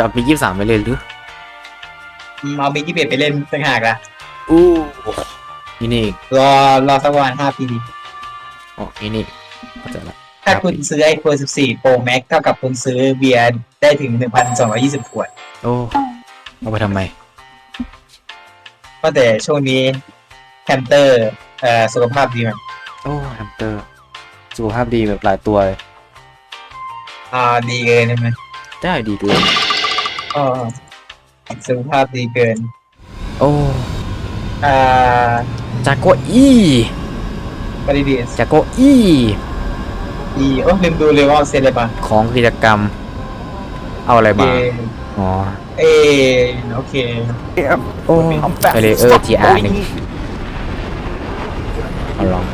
จะเอาปียี่สามไปเลยหรืออืมเอาบีที่เปลี่ยนไปเล่นต่างหากละอู้นี่นี่อีกรอรอสักวันห้าปีดีอ๋อนี่นี่เข้าใจละถ้าคุณซื้อ iPhone 14 Pro Max เท่ากับคุณซื้อเบียร์ได้ถึง 1,220 ขวด โอ้เอาไปทำไมก็แต่ช่วงนี้แฮมสเตอร์เอ่อสุขภาพดีมันโอ้แฮมสเตอร์สุขภาพดีแบบหลายตัวเลยอ่าดีเกินใช่ไหมได้ดีเกิน อ๋อสุขภาพดีเกิน โอ้อ่าจากโกอี้บริดีจากโกอี้ดีโอ้ลืมดูเลยว่าเซเลบะของกิจกรรม เอาอะไรเอมา อ๋อ เอโอเคโอ้ไปเลยเออทีอาร์หนึ่งเอาลอง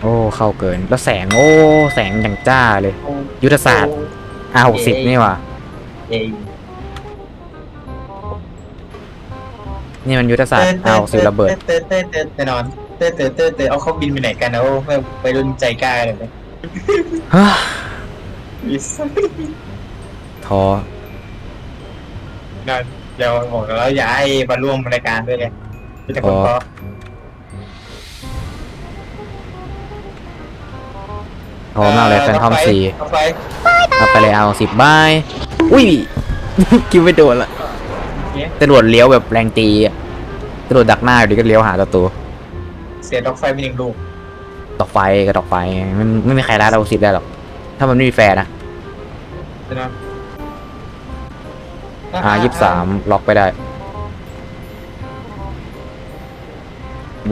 โอ้ เข้าเกิน แล้วแสง โอ้ แสงอย่างจ้าเลย ยุทธศาสตร์ R หกสิบนี่ว่ะเอนี่มันยุทธศาสตร์ R หกสิบระเบิด เต้เต้เต้เต้นอนเต้เต้เต้เต้เอาเขาบินไปไหนกันนะโอ้ไม่ไปรุ่นใจกล้าเลยนะฮ่าอิสท้อนั่นเดี๋ยวบอกแล้วอย่าให้มาร่วมรายการด้วยเลยมีแต่คนเพราะท้อมากเลยแฟนทอมซีเอาไฟเอาไปเลย R หกสิบบายอุ้ยคิวไม่โดนละเนี่ยจรวดเลี้ยวแบบแรงตีอะจรวดดักหน้าอยู่ดีก็เลี้ยวหาตัวตัวเสียดอกไฟไปหนึ่งลูกดอกไฟกับดอกไฟมันไม่มีใครรัดเราสิบได้หรอก ถ้ามันไม่มีแฟร์นะใช่ไหม R ยี่สามล็อกไปได้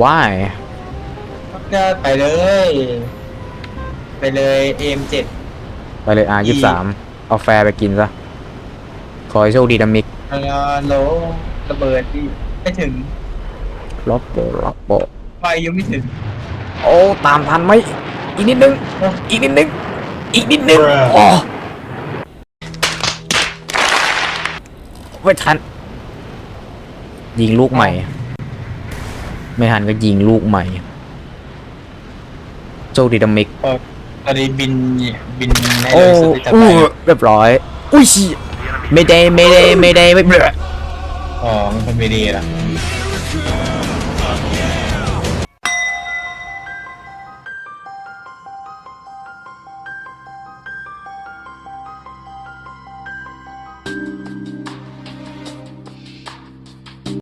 why ก็ไปเลย ไปเลย M7 ไปเลย R ยี่สามเอาแฟร์ไปกินซะ ขอให้โชคดีนะมิกเออโลระเบิดที่ไม่ถึงล็อกโปล็อกโปไฟยังไม่ถึง โอ้ ตามทันไหม อีกนิดนึง อีกนิดนึง อีกนิดนึงโอ้ไม่ทัน ยิงลูกใหม่ ไม่ทันก็ยิงลูกใหม่ โชคดีนะมิก ตอนนี้บินบินให้โอ้เร็สุดที่จะไปเรียบร้อย อุ้ยไม่ได้ไม่ได้ไม่ได้ไม่เบื่ออ๋อมันเนไม่ดีละ